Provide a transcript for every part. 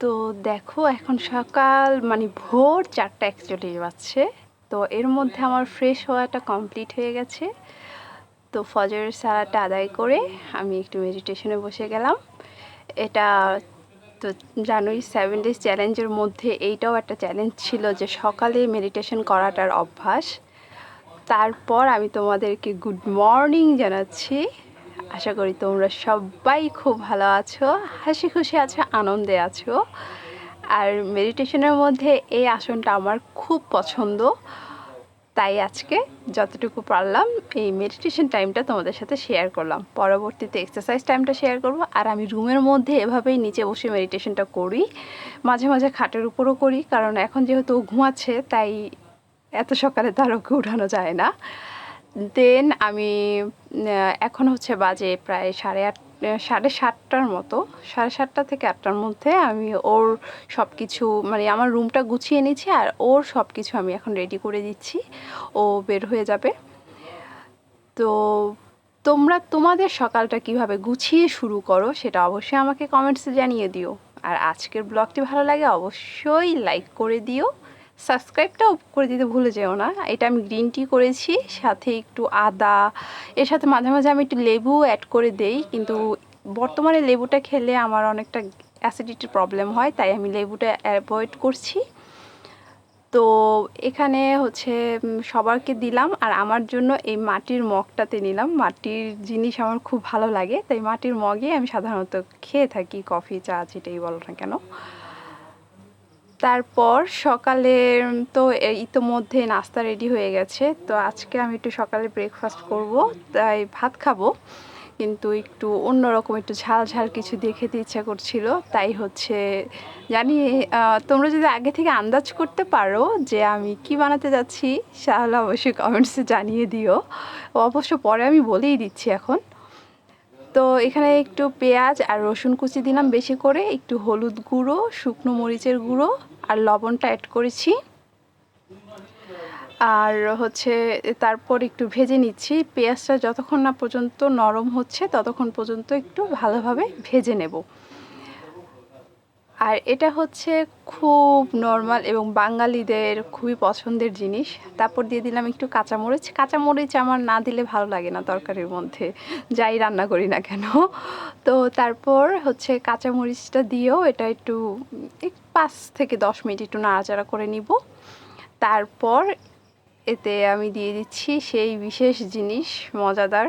তো দেখো, এখন সকাল মানে ভোর চারটা একচল্লিশ বাজছে। তো এর মধ্যে আমার ফ্রেশ হওয়াটা কমপ্লিট হয়ে গেছে। তো ফজরের সালাটা আদায় করে আমি একটু মেডিটেশনে বসে গেলাম। এটা তো জানুয়ারি সেভেন ডেজ চ্যালেঞ্জের মধ্যে এইটাও একটা চ্যালেঞ্জ ছিল যে সকালে মেডিটেশন করাটার অভ্যাস। তারপর আমি তোমাদেরকে গুড মর্নিং জানাচ্ছি। আশা করি তোমরা সবাই খুব ভালো আছো, হাসি খুশি আছো, আনন্দে আছো। আর মেডিটেশনের মধ্যে এই আসনটা আমার খুব পছন্দ। তাই আজকে যতটুকু পারলাম এই মেডিটেশন টাইমটা তোমাদের সাথে শেয়ার করলাম। পরবর্তীতে এক্সারসাইজ টাইমটা শেয়ার করব। আর আমি রুমের মধ্যে এভাবেই নিচে বসে মেডিটেশনটা করি। মাঝে মাঝে খাটের উপরও করি। কারণ এখন যেহেতু ঘুমাচ্ছে, তাই এত সকালে তার ওকে উঠানো যায় না। দেন আমি এখন হচ্ছে বাজে প্রায় সাড়ে আট, সাড়ে সাতটার মতো। সাড়ে সাতটা থেকে আটটার মধ্যে আমি ওর সব কিছু মানে আমার রুমটা গুছিয়ে নিচ্ছি আর ওর সব কিছু আমি এখন রেডি করে দিচ্ছি। ও বের হয়ে যাবে। তো তোমরা, তোমাদের সকালটা কীভাবে গুছিয়ে শুরু করো সেটা অবশ্যই আমাকে কমেন্টসে জানিয়ে দিও। আর আজকের ব্লগটি ভালো লাগে অবশ্যই লাইক করে দিও। সাবস্ক্রাইবটাও করে দিতে ভুলে যেও না। এটা আমি গ্রিন টি করেছি, সাথে একটু আদা, এর সাথে মাঝে মাঝে আমি একটু লেবু অ্যাড করে দেই, কিন্তু বর্তমানে লেবুটা খেলে আমার অনেকটা অ্যাসিডিটির প্রবলেম হয়, তাই আমি লেবুটা অ্যাভয়েড করছি। তো এখানে হচ্ছে সবারকে দিলাম, আর আমার জন্য এই মাটির মগটাতে নিলাম। মাটির জিনিস আমার খুব ভালো লাগে, তাই মাটির মগে আমি সাধারণত খেয়ে থাকি, কফি, চা, যেটাই বলো না কেন। তারপর সকালে তো ইতোমধ্যে নাস্তা রেডি হয়ে গেছে। তো আজকে আমি একটু সকালে ব্রেকফাস্ট করব, তাই ভাত খাব। কিন্তু একটু অন্যরকম একটু ঝাল ঝাল কিছু দিয়ে খেতে ইচ্ছা করছিল। তাই হচ্ছে, জানি তোমরা যদি আগে থেকে আন্দাজ করতে পারো যে আমি কি বানাতে যাচ্ছি, তাহলে অবশ্যই কমেন্টসে জানিয়ে দিও। অবশ্য পরে আমি বলেই দিচ্ছি এখন। তো এখানে একটু পেঁয়াজ আর রসুন কুচি দিলাম বেশি করে, একটু হলুদ গুঁড়ো, শুকনো মরিচের গুঁড়ো আর লবণটা অ্যাড করেছি। আর হচ্ছে তারপর একটু ভেজে নিচ্ছি, পেঁয়াজটা যতক্ষণ না পর্যন্ত নরম হচ্ছে ততক্ষণ পর্যন্ত একটু ভালোভাবে ভেজে নেব। আর এটা হচ্ছে খুব নর্মাল এবং বাঙালিদের খুবই পছন্দের জিনিস। তারপর দিয়ে দিলাম একটু কাঁচামরিচ। কাঁচামরিচ আমার না দিলে ভালো লাগে না তরকারির মধ্যে। যাই রান্না করি না কেন। তো তারপর হচ্ছে কাঁচামরিচটা দিয়েও এটা একটু পাঁচ থেকে দশ মিনিট একটু নাড়াচাড়া করে নিব। তারপর এতে আমি দিয়ে দিচ্ছি সেই বিশেষ জিনিস, মজাদার।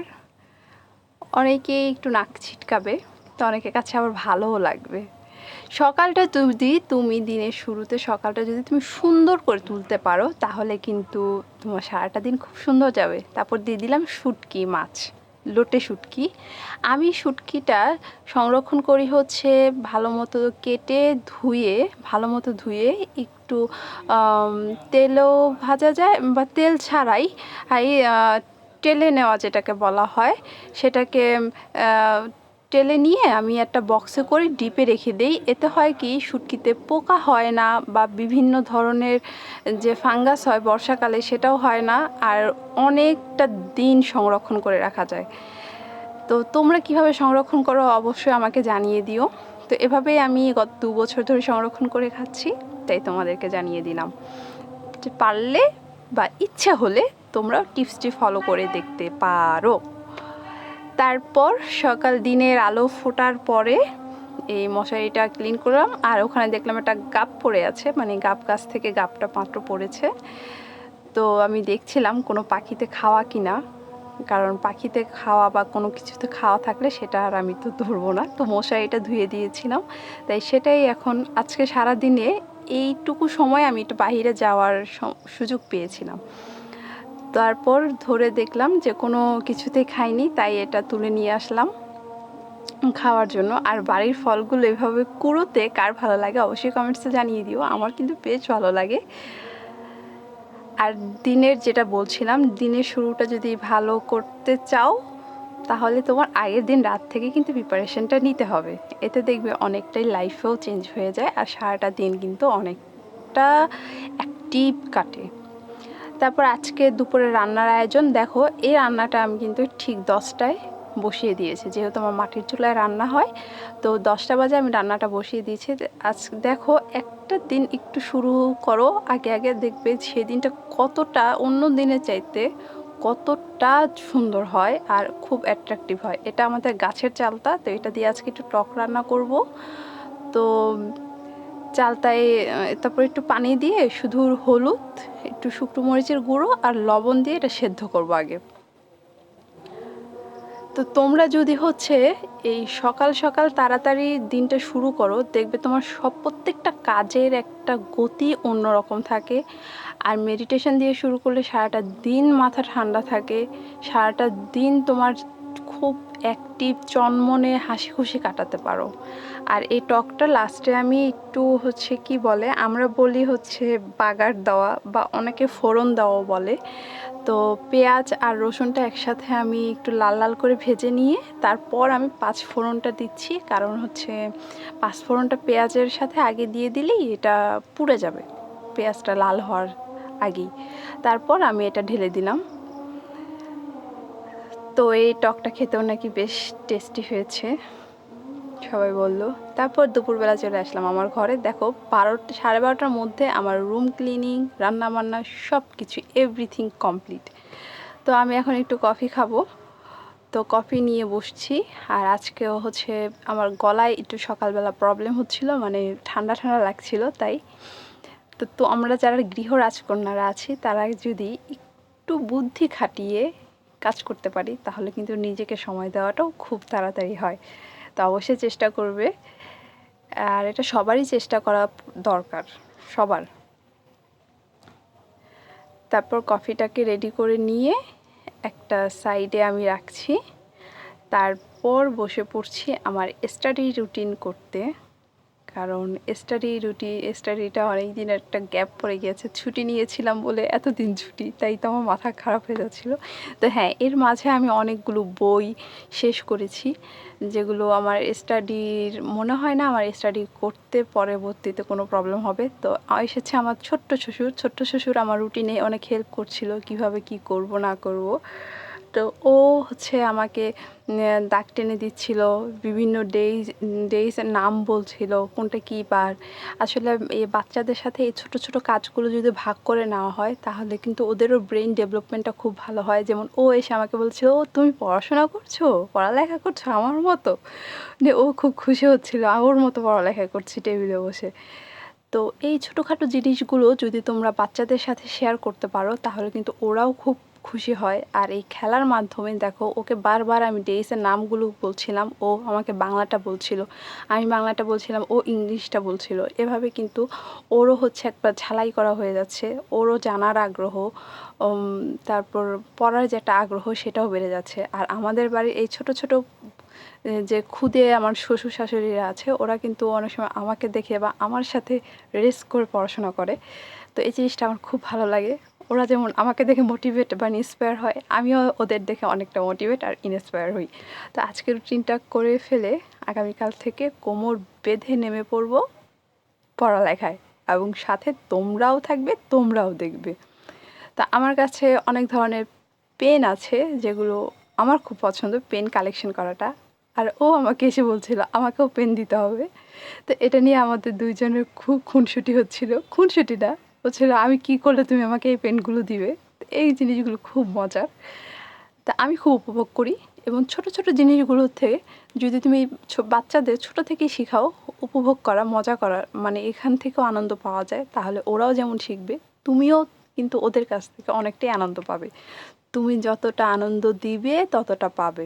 অনেকেই একটু নাক ছিটকাবে, তো অনেকের কাছে আবার ভালোও লাগবে। সকালটা যদি তুমি দিনের শুরুতে, সকালটা যদি তুমি সুন্দর করে তুলতে পারো, তাহলে কিন্তু তোমার সারাটা দিন খুব সুন্দর যাবে। তারপর দিয়ে দিলাম শুটকি মাছ, লোটে শুটকি। আমি শুটকিটা সংরক্ষণ করি হচ্ছে ভালো মতো কেটে ধুয়ে, ভালো মতো ধুয়ে একটু তেলেও ভাজা যায় বা তেল ছাড়াই টেলে নেওয়া যেটাকে বলা হয়, সেটাকে টেলে নিয়ে আমি একটা বক্সে করে ডিপে রেখে দেই। এতে হয় কি, শুটকিতে পোকা হয় না বা বিভিন্ন ধরনের যে ফাঙ্গাস হয় বর্ষাকালে সেটাও হয় না, আর অনেকটা দিন সংরক্ষণ করে রাখা যায়। তো তোমরা কীভাবে সংরক্ষণ করো অবশ্যই আমাকে জানিয়ে দিও। তো এভাবেই আমি গত দু বছর ধরে সংরক্ষণ করে খাচ্ছি, তাই তোমাদেরকে জানিয়ে দিলাম। যে পারলে বা ইচ্ছে হলে তোমরা টিপসটি ফলো করে দেখতে পারো। তারপর সকাল দিনের আলো ফোটার পরে এই মশারিটা ক্লিন করলাম। আর ওখানে দেখলাম একটা গাপ পড়ে আছে মানে গাপ গাছ থেকে গাপটা মাত্র পড়েছে। তো আমি দেখছিলাম কোনো পাখিতে খাওয়া কিনা, কারণ পাখিতে খাওয়া বা কোনো কিছুতে খাওয়া থাকলে সেটা আর আমি তো ধরবো না। তো মশারিটা ধুয়ে দিয়েছিলাম। তাই সেটাই এখন আজকে সারা দিনে এইটুকু সময় আমি একটু বাইরে যাওয়ার সুযোগ পেয়েছিলাম। তারপর ধরে দেখলাম যে কোনো কিছুতেই খাইনি, তাই এটা তুলে নিয়ে আসলাম খাওয়ার জন্য। আর বাড়ির ফলগুলো এভাবে কুড়োতে কার ভালো লাগে অবশ্যই কমেন্টসে জানিয়ে দিও, আমার কিন্তু বেশ ভালো লাগে। আর দিনের যেটা বলছিলাম, দিনের শুরুটা যদি ভালো করতে চাও, তাহলে তোমার আগের দিন রাত থেকে কিন্তু প্রিপারেশনটা নিতে হবে। এতে দেখবে অনেকটাই লাইফেও চেঞ্জ হয়ে যায় আর সারাটা দিন কিন্তু অনেকটা অ্যাক্টিভ কাটে। তারপর আজকে দুপুরে রান্নার আয়োজন। দেখো, এই রান্নাটা আমি কিন্তু ঠিক দশটায় বসিয়ে দিয়েছি। যেহেতু আমার মাটির চুলায় রান্না হয়, তো দশটা বাজে আমি রান্নাটা বসিয়ে দিয়েছি। আজ দেখো, একটা দিন একটু শুরু করো, আগে আগে দেখবে সেদিনটা কতটা, অন্য দিনের চাইতে কতটা সুন্দর হয় আর খুব অ্যাট্রাকটিভ হয়। এটা আমাদের গাছের চালতা, তো এটা দিয়ে আজকে একটু টক রান্না করব। তো চালতায় তারপর একটু পানি দিয়ে শুধু হলুদ, একটু শুকনো মরিচের গুঁড়ো আর লবণ দিয়ে এটা সেদ্ধ করব আগে। তো তোমরা যদি হচ্ছে এই সকাল সকাল তাড়াতাড়ি দিনটা শুরু করো, দেখবে তোমার সব প্রত্যেকটা কাজের একটা গতি অন্যরকম থাকে। আর মেডিটেশন দিয়ে শুরু করলে সারাটা দিন মাথা ঠান্ডা থাকে, সারাটা দিন তোমার অ্যাক্টিভ চনমনে হাসি খুশি কাটাতে পারো। আর এই টকটা লাস্টে আমি একটু হচ্ছে কি বলে, আমরা বলি হচ্ছে বাগার দেওয়া বা অনেকে ফোড়ন দেওয়া বলে। তো পেঁয়াজ আর রসুনটা একসাথে আমি একটু লাল লাল করে ভেজে নিয়ে তারপর আমি পাঁচ ফোড়নটা দিচ্ছি। কারণ হচ্ছে পাঁচ ফোড়নটা পেঁয়াজের সাথে আগে দিয়ে দিলেই এটা পুড়ে যাবে, পেঁয়াজটা লাল হওয়ার আগেই। তারপর আমি এটা ঢেলে দিলাম। তো এই টকটা খেতেও নাকি বেশ টেস্টি হয়েছে। সবাই বলল, তারপর দুপুরবেলা চলে আসলাম আমার ঘরে। দেখো, বারোটা, সাড়ে বারোটার মধ্যে আমার রুম ক্লিনিং রান্না বান্না সব কিছু এভরিথিং কমপ্লিট তো আমি এখন একটু কফি খাব। তো কফি নিয়ে বসছি। আর আজকেও হচ্ছে আমার গলায় একটু সকালবেলা প্রবলেম হচ্ছিল মানে ঠান্ডা ঠান্ডা লাগছিল, তাই। তো তো আমরা যারা গৃহ রাজকন্যারা আছি, তারা যদি একটু বুদ্ধি খাটিয়ে কাজ করতে পারি, তাহলে কিন্তু নিজেকে সময় দেওয়াটাও খুব তাড়াতাড়ি হয়। তো অবশ্যই চেষ্টা করবে। আর এটা সবারই চেষ্টা করা দরকার, সবার। তারপর কফিটাকে রেডি করে নিয়ে একটা সাইডে আমি রাখছি। তারপর বসে পড়ছি আমার স্টাডি রুটিন করতে। কারণ স্টাডি রুটি স্টাডিটা অনেক দিন একটা গ্যাপ পড়ে গিয়েছে। ছুটি নিয়েছিলাম বলে এতদিন ছুটি, তাই তো আমার মাথা খারাপ হয়ে যাচ্ছিল। তো হ্যাঁ এর মাঝে আমি অনেকগুলো বই শেষ করেছি, যেগুলো আমার স্টাডির মনে হয় না আমার স্টাডি করতে পরবর্তীতে কোনো প্রবলেম হবে। তো এসেছে আমার ছোট্ট শ্বশুর ছোট্ট শ্বশুর আমার রুটিনে অনেক হেল্প করছিল, কীভাবে কি করব, না করব। তো ও হচ্ছে আমাকে দাগ টেনে দিচ্ছিল, বিভিন্ন ডেইজ ডেইসের নাম বলছিল, কোনটা কী বার। আসলে এই বাচ্চাদের সাথে এই ছোট ছোট কাজগুলো যদি ভাগ করে নেওয়া হয়, তাহলে কিন্তু ওদেরও ব্রেন ডেভেলপমেন্টটা খুব ভালো হয়। যেমন ও এসে আমাকে বলছিল, ও, তুমি পড়াশোনা করছ? পড়ালেখা করছ আমার মতো? দিয়ে ও খুব খুশি হচ্ছিল ওর মতো পড়ালেখা করছি টেবিলে বসে। তো এই ছোটোখাটো জিনিসগুলো যদি তোমরা বাচ্চাদের সাথে শেয়ার করতে পারো, তাহলে কিন্তু ওরাও খুব খুশি হয়। আর এই খেলার মাধ্যমে দেখো, ওকে বারবার আমি ডেইসের নামগুলো বলছিলাম, ও আমাকে বাংলাটা বলছিল। আমি বাংলাটা বলছিলাম, ও ইংলিশটা বলছিল। এভাবে কিন্তু ওরও হচ্ছে একবার ঝালাই করা হয়ে যাচ্ছে। ওরও জানার আগ্রহ তারপর পড়ার যে একটা আগ্রহ, সেটাও বেড়ে যাচ্ছে। আর আমাদের বাড়ির এই ছোট ছোট যে খুদে আমার শ্বশুর শাশুড়িরা আছে, ওরা কিন্তু অনেক সময় আমাকে দেখে বা আমার সাথে রেস করে পড়াশোনা করে। তো এই জিনিসটা আমার খুব ভালো লাগে। ওরা যেমন আমাকে দেখে মোটিভেট বা ইন্সপায়ার হয়, আমিও ওদের দেখে অনেকটা মোটিভেট আর ইন্সপায়ার হই। তো আজকের রুটিনটা করে ফেলে আগামীকাল থেকে কোমর বেঁধে নেমে পড়ব পড়ালেখায় এবং সাথে তোমরাও থাকবে, তোমরাও দেখবে। তা আমার কাছে অনেক ধরনের পেন আছে যেগুলো আমার খুব পছন্দ, পেন কালেকশন করাটা। আর ও আমাকে এসে বলছিল, আমাকেও পেন দিতে হবে। তো এটা নিয়ে আমাদের দুইজনের খুব খুনসুটি হচ্ছিল। খুনসুটি না হচ্ছিল আমি কি করলে তুমি আমাকে এই পেনগুলো দিবে? এই জিনিসগুলো খুব মজার। তা আমি খুব উপভোগ করি এবং ছোট ছোট জিনিসগুলো থেকে যদি তুমি বাচ্চাদের ছোট থেকেই শেখাও, উপভোগ করা, মজা করা মানে এখান থেকেও আনন্দ পাওয়া যায়, তাহলে ওরাও যেমন শিখবে, তুমিও কিন্তু ওদের কাছ থেকে অনেকটাই আনন্দ পাবে। তুমি যতটা আনন্দ দিবে, ততটা পাবে।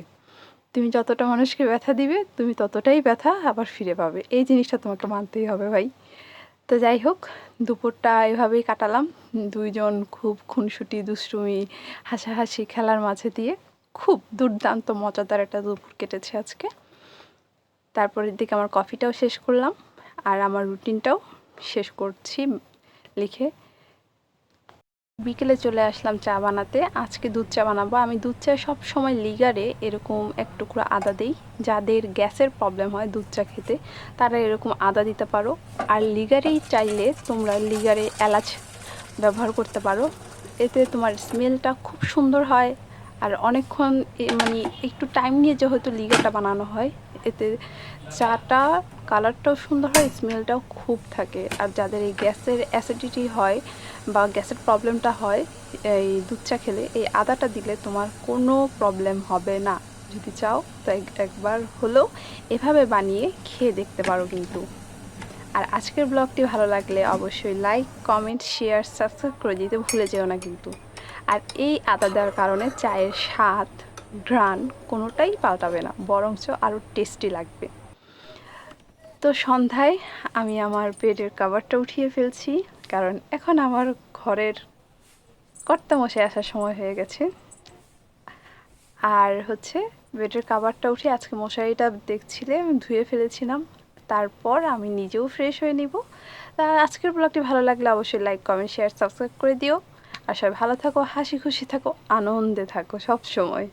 তুমি যতটা মানুষকে ব্যথা দিবে, তুমি ততটাই ব্যথা আবার ফিরে পাবে। এই জিনিসটা তোমাকে মানতেই হবে ভাই। তো যাই হোক, দুপুরটা এভাবেই কাটালাম। দুইজন খুব খুনসুটি, দুষ্টুমি, হাসাহাসি খেলার মাঝে দিয়ে খুব দুর্দান্ত, মজাদার একটা দুপুর কেটেছে আজকে। তারপরের দিকে আমার কফিটাও শেষ করলাম আর আমার রুটিনটাও শেষ করছি লিখে। বিকেলে চলে আসলাম চা বানাতে। আজকে দুধ চা বানাবো। আমি দুধ চা সব সময় লিগারে এরকম এক টুকরো আদা দিই। যাদের গ্যাসের প্রবলেম হয় দুধ চা খেতে, তারা এরকম আদা দিতে পারো। আর লিগারেই চাইলে তোমরা লিগারে এলাচ ব্যবহার করতে পারো। এতে তোমার স্মেলটা খুব সুন্দর হয়। আর অনেকক্ষণ মানে একটু টাইম নিয়ে যেহেতু লিগাটা বানানো হয় এতে চাটা কালারটাও সুন্দর হয়, স্মেলটাও খুব থাকে। আর যাদের এই গ্যাসের অ্যাসিডিটি হয় বা গ্যাসের প্রবলেমটা হয়, এই দুধ চা খেলে, এই আদাটা দিলে তোমার কোনো প্রবলেম হবে না। যদি চাও তো একবার হলেও এভাবে বানিয়ে খেয়ে দেখতে পারো কিন্তু। আর আজকের ব্লগটি ভালো লাগলে অবশ্যই লাইক কমেন্ট শেয়ার সাবস্ক্রাইব করে দিতে ভুলে যেও না কিন্তু। আর এই আদা দেওয়ার কারণে চায়ের স্বাদ ঘ্রাণ কোনোটাই পাল্টাবে না, বরঞ্চ আরও টেস্টি লাগবে। তো সন্ধ্যায় আমি আমার বেডের কাভারটা উঠিয়ে ফেলছি, কারণ এখন আমার ঘরের কর্তামশাই আসার সময় হয়ে গেছে। আর হচ্ছে বেডের কাভারটা উঠে আজকে মশারিটা দেখছিলে, আমি ধুয়ে ফেলেছিলাম। তারপর আমি নিজেও ফ্রেশ হয়ে নিব। তা আজকের ব্লগটি ভালো লাগলে অবশ্যই লাইক কমেন্ট শেয়ার সাবস্ক্রাইব করে দিও। আর সবাই ভালো থাকো, হাসি খুশি থাকো, আনন্দে থাকো সব সময়।